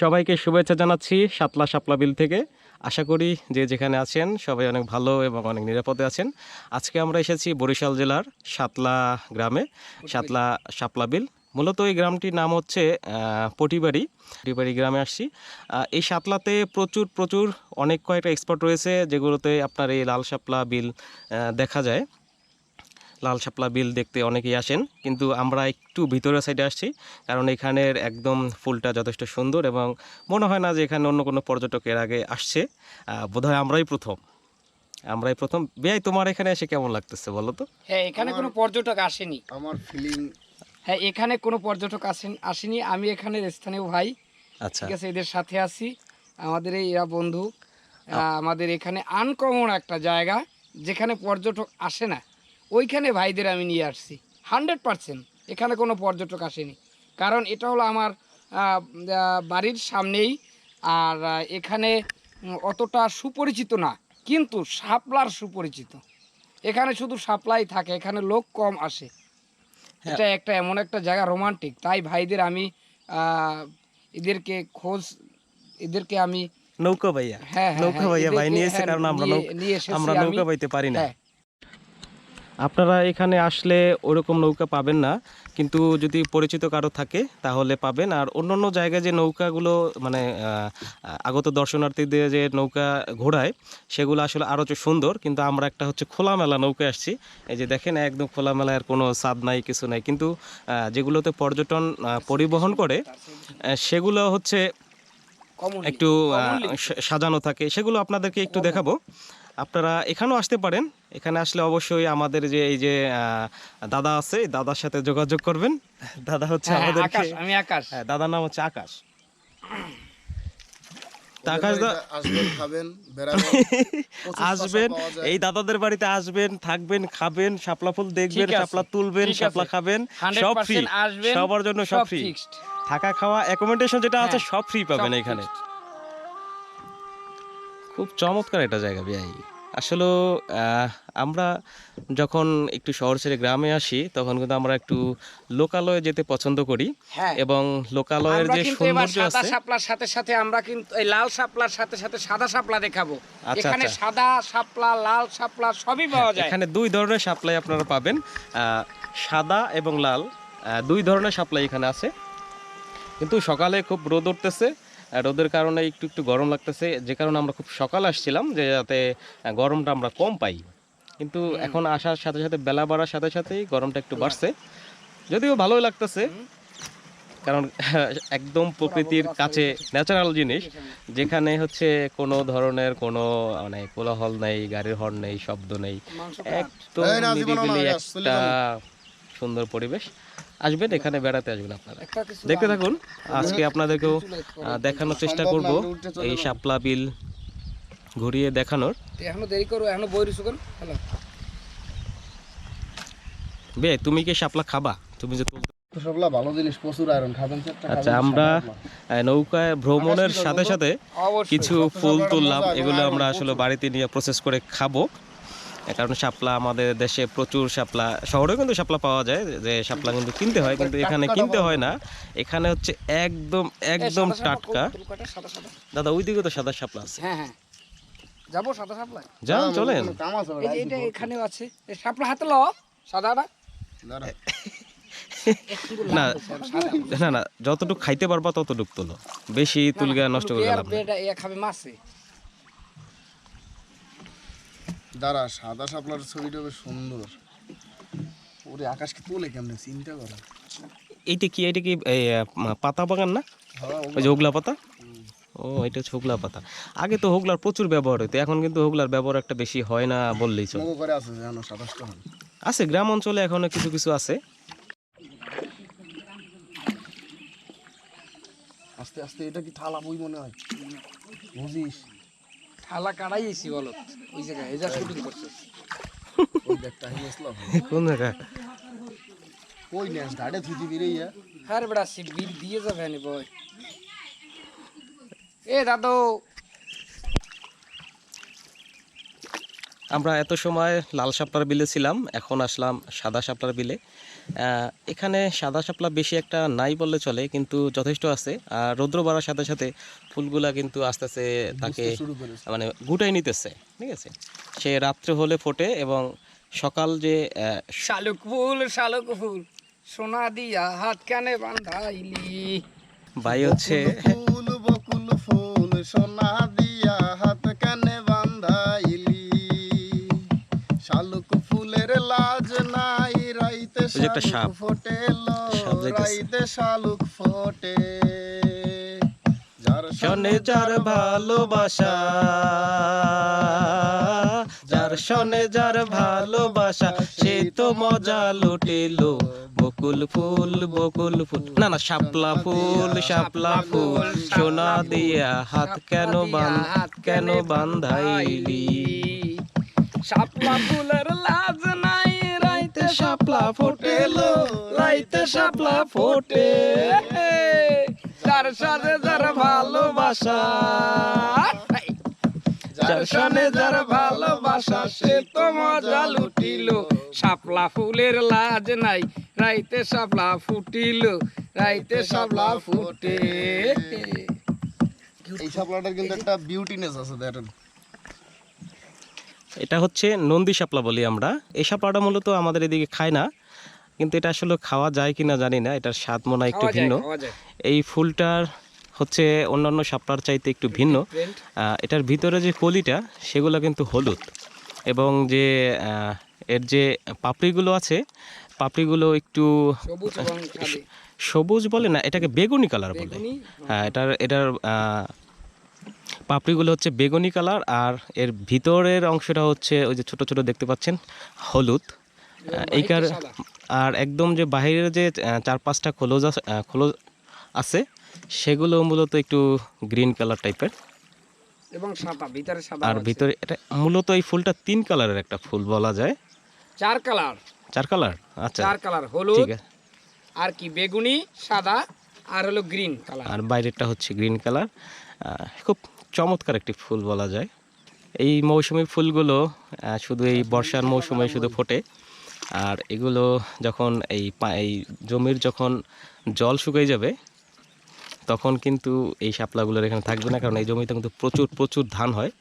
সবাইকে শুভেচ্ছা জানাচ্ছি সাতলা শাপলা বিল থেকে। আশা করি যে যেখানে আছেন সবাই অনেক ভালো এবং অনেক নিরাপদে আছেন। আজকে আমরা এসেছি বরিশাল জেলার সাতলা গ্রামে, সাতলা শাপলা বিল। মূলত এই গ্রামটির নাম হচ্ছে পটিবাড়ি। পটিবাড়ি গ্রামে আসছি। এই সাতলাতে প্রচুর প্রচুর অনেক কয়েকটা এক্সপোর্ট রয়েছে যেগুলোতে আপনার এই লাল শাপলা বিল দেখা যায়। লাল শাপলা বিল দেখতে অনেকেই আসেন কিন্তু আমরা একটু ভিতরের সাইডে আসছি কারণ এখানের একদম ফুলটা যথেষ্ট সুন্দর এবং মনে হয় না যে এখানে অন্য কোনো পর্যটক এর আগে আসছে। আহ, বোধহয় আমরাই প্রথম। আমরাই প্রথম। বেয়াই তোমার এখানে এসে কেমন লাগতেছে বলো তো? হ্যাঁ এখানে কোনো পর্যটক আসেনি। আমার ফিলিং হ্যাঁ এখানে কোনো পর্যটক আসেন আসেনি। আমি এখানের স্থানীয় ভাই। আচ্ছা। ঠিক আছে এদের সাথে আছি। আমাদের এই এরা বন্ধু। আহ, আমাদের এখানে আনকমন একটা জায়গা যেখানে পর্যটক আসে না। ওইখানে ভাইদের আমি নিয়ে আসছি। Hundred percent. এখানে কোনো পর্যটক আসেনি। কারণ এটা হলো আমার বাড়ির সামনেই। আর এখানে অতটা সুপরিচিত না। কিন্তু শাপলার সুপরিচিত। এখানে শুধু সাপ্লাই থাকে এখানে লোক কম আসে। হ্যাঁ। এটা একটা এমন একটা জায়গা রোমান্টিক। তাই ভাইদের আমি আহ, এদেরকে খোঁজ এদেরকে আমি নৌকা ভাইয়া। হ্যাঁ, হ্যাঁ, নৌকা হ্যাঁ, ভাইয়া ভাই নিয়ে এসে কারণ আমরা নৌকা আমরা বাইতে পারি না। আপনারা এখানে আসলে ওরকম নৌকা পাবেন না কিন্তু যদি পরিচিত কারও থাকে তাহলে পাবেন। আর অন্যান্য জায়গায় যে নৌকাগুলো মানে আগত দর্শনার্থীদের যে নৌকা ঘোরায় সেগুলো আসলে আরও সুন্দর কিন্তু আমরা একটা হচ্ছে খোলামেলা নৌকায় আসছি। এই যে দেখেন একদম খোলামেলার কোনো স্বাদ নাই কিছু নাই। কিন্তু যেগুলোতে পর্যটন পরিবহন করে সেগুলো হচ্ছে একটু সাজানো থাকে। সেগুলো আপনাদেরকে একটু দেখাবো। আপনারা এখানেও আসতে পারেন। এখানে আসলে অবশ্যই আমাদের যে এই যে দাদা আছে দাদার সাথে যোগাযোগ করবেন। দাদা হচ্ছে হ্যাঁ, আমাদের আকাশ আমি আকাশ। হ্যাঁ দাদার নাম হচ্ছে আকাশ। আসবেন। এই দাদাদের বাড়িতে আসবেন থাকবেন খাবেন শাপলা ফুল দেখবেন শাপলা তুলবেন শাপলা খাবেন সব ফ্রি সবার জন্য সব ফ্রি থাকা খাওয়া অ্যাকোমোডেশন যেটা আছে হ্যাঁ, সব ফ্রি পাবেন এখানে। খুব চমৎকার একটা জায়গা ভাই। আসলে আমরা যখন একটু শহর ছেড়ে গ্রামে আসি তখন কিন্তু আমরা একটু লোকালয়ে যেতে পছন্দ করি হ্যাঁ। এবং লোকালয়ের যে সৌন্দর্য সাদা আছে শাপলার সাথে সাথে আমরা কিন্তু এই লাল শাপলার সাথে সাথে সাদা শাপলা দেখাবো। আচ্ছা, এখানে আচ্ছা। সাদা শাপলা লাল শাপলা সবই পাওয়া যায়। এখানে দুই ধরনের সাপ্লাই আপনারা পাবেন আহ, সাদা এবং লাল। দুই ধরনের সাপ্লাই এখানে আছে। কিন্তু সকালে খুব রোদ উঠতেছে রোদের কারণে একটু একটু গরম লাগতেছে। যে কারণে আমরা খুব সকালে আসছিলাম যে যাতে গরমটা আমরা কম পাই। কিন্তু এখন আসার সাথে সাথে বেলা বাড়ার সাথে সাথেই গরমটা একটু বাড়ছে। যদিও ভালোই লাগতেছে। কারণ একদম প্রকৃতির কাছে ন্যাচারাল জিনিস। যেখানে হচ্ছে কোনো ধরনের কোনো মানে কোলাহল নেই গাড়ির হর্ন নেই শব্দ নেই। একদম নিরিবিলি একটা সুন্দর পরিবেশ। আসবেন এখানে বেড়াতে আসবেন আপনারা। দেখতে থাকুন আজকে আপনাদেরকেও দেখানোর চেষ্টা করব এই। শাপলা বিল ঘুরিয়ে দেখানোর। এখনও দেরি করো এখনও বই রুসু বে তুমি কি শাপলা খাবা? তুমি যে ভালো জিনিস প্রচুর আয়রন খাবেন আচ্ছা আমরা নৌকায় ভ্রমণের সাথে সাথে কিছু ফুল তুললাম এগুলো আমরা আসলে বাড়িতে নিয়ে প্রসেস করে খাব। কারণে শাপলা আমাদের দেশে প্রচুর শাপলা শহরেও কিন্তু শাপলা পাওয়া যায় যে শাপলা কিন্তু কিনতে হয় কিন্তু এখানে কিনতে হয় না। এখানে হচ্ছে একদম একদম টাটকা। সাদা সাদা। দাদা ওইদিকে তো সাদা শাপলা আছে। হ্যাঁ হ্যাঁ। যাব সাদা শাপলা যান না, চলেন। কোনো কাম আছে এই এখানেও আছে। শাপলা হাতে লো সাদাটা না। না না যতটুকু খাইতে পারবা ততটুকু তোলো। বেশি তুলগা নষ্ট করে গেলাম এটা এ খাবে মাছে। দাঁড়া সাদা শাপলার ছবিটা বেশ সুন্দর। ওরে আকাশকে তোলে কেমনে? চিন্তা করে। এইটা কি এইটা কি পাতা বাগান না? হ্যাঁ, ওই যে হোগলা পাতা? ও এটা হচ্ছে হোগলা পাতা। আগে তো হোগলার প্রচুর ব্যবহার হতো এখন কিন্তু হোগলার ব্যবহার একটা বেশি হয় না বললেই চলে। মগো করে আছে জানো সাতাশটা আছে গ্রাম অঞ্চলে এখনও কিছু কিছু আছে। আস্তে আস্তে এটা কি থালা বই মনে হয়? বুঝিস? থালা কাড়াই এসি বলত ওই জায়গায় এই যা শুটিং করছে ওই দেখটা হিমেছিল কোন জায়গা কই নেস ধাড়ে থুতি বেরিয়ে হ্যাঁ। রে বেড়া সে বিল দিয়ে যাবে বই এ দাদু আমরা এত সময় লাল শাপলার বিলে ছিলাম এখন আসলাম সাদা শাপলার বিলে। এখানে সাদা শাপলা বেশি একটা নাই বললে চলে কিন্তু যথেষ্ট আছে। আর রৌদ্র বাড়ার সাথে সাথে ফুলগুলা কিন্তু আস্তে আস্তে তাকে মানে গুটাই নিতেছে ঠিক আছে? সে রাত্রে হলে ফোটে এবং সকাল যে আহ, শালুক ফুল শালুক ফুল সোনা দিয়া হাত কানে বান্ধাইলি। বাই হচ্ছে ফুল বকুল ফুল সোনা একটা সাপ। সাপ শালুক ফোটে। শনে যার ভালোবাসা যার শনে যার ভালোবাসা সে তো মজা লুটিলো। বকুল ফুল বকুল ফুল। না না শাপলা ফুল শাপলা ফুল। সোনা দিয়া হাত কেন বান কেন বান্ধাইলি? শাপলা ফুলের লাজ শাপলা ফোটেলো রাইতে শাপলা ফোটে। যার সাথে যার ভালোবাসা। যার যার ভালোবাসা, সে তো মজা লুটিল। শাপলা ফুলের লাজ নাই, রাইতে শাপলা ফুটিল, রাইতে শাপলা ফুটে। এই শাপলাটার কিন্তু একটা বিউটিনেস আছে, দেখেন। এটা হচ্ছে নন্দী শাপলা বলি আমরা। এই শাপলাটা মূলত আমাদের এদিকে খায় না কিন্তু এটা আসলে খাওয়া যায় কিনা জানি না এটার স্বাদ মনে একটু ভিন্ন। এই ফুলটার হচ্ছে অন্যান্য শাপলার চাইতে একটু ভিন্ন। এটার ভিতরে যে কলিটা সেগুলো কিন্তু হলুদ। এবং যে এর যে পাপড়িগুলো আছে পাপড়িগুলো একটু সবুজ বলে না এটাকে বেগুনি কালার বলে। হ্যাঁ এটার এটার পাপড়িগুলো হচ্ছে বেগুনি কালার আর এর ভিতরের অংশটা হচ্ছে ওই যে ছোট ছোট দেখতে পাচ্ছেন হলুদ। এই কার আর একদম যে বাহিরের যে চার পাঁচটা খোলজ খোলজ আছে সেগুলো মূলত একটু গ্রিন কালার টাইপের। এবং সাদা ভিতরে সাদা আর ভিতরে এটা মূলত এই ফুলটা তিন কালারের একটা ফুল বলা যায়। চার কালার। চার কালার? আচ্ছা। চার কালার হলুদ ঠিক আছে। আর কি বেগুনি সাদা আর হলো গ্রিন কালার। আর বাইরেরটা হচ্ছে গ্রিন কালার। খুব চমৎকার একটি ফুল বলা যায়। এই মৌসুমি ফুলগুলো শুধু এই বর্ষার মৌসুমে শুধু ফোটে। আর এগুলো যখন এই এই জমির যখন জল শুকিয়ে যাবে, তখন কিন্তু এই শাপলাগুলোর এখানে থাকবে না। কারণ এই জমিতে কিন্তু প্রচুর প্রচুর ধান হয়।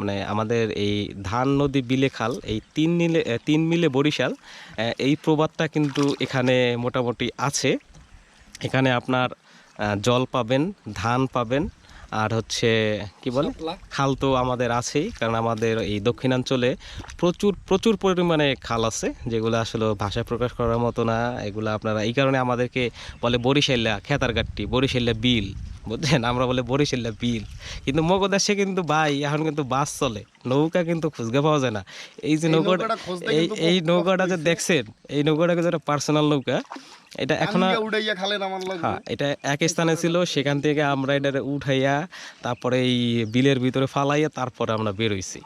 মানে আমাদের এই ধান নদী বিলে খাল, এই তিন মিলে তিন মিলে বরিশাল এই প্রবাদটা কিন্তু এখানে মোটামুটি আছে। এখানে আপনার জল পাবেন, ধান পাবেন আর হচ্ছে কি বলে? খাল তো আমাদের আছেই কারণ আমাদের এই দক্ষিণাঞ্চলে প্রচুর প্রচুর পরিমাণে খাল আছে যেগুলো আসলে ভাষায় প্রকাশ করার মতো না। এগুলো আপনারা এই কারণে আমাদেরকে বলে বরিশাল্লা খেতারঘাটটি বরিশাল্লা বিল। বুঝছেন আমরা বলে বরিশাল্লা বিল। কিন্তু মগদাসে কিন্তু ভাই এখন কিন্তু বাস চলে। নৌকা কিন্তু খুঁজতে পাওয়া যায় না। এই যে নৌকাটা এই এই নৌকাটা যে দেখছেন এই নৌকাটাকে যেটা পার্সোনাল নৌকা। এটা এখন হ্যাঁ এটা এক স্থানে ছিল সেখান থেকে আমরা এটা উঠাইয়া তারপরে এই বিলের ভিতরে ফালাইয়া তারপরে আমরা বেরোইছি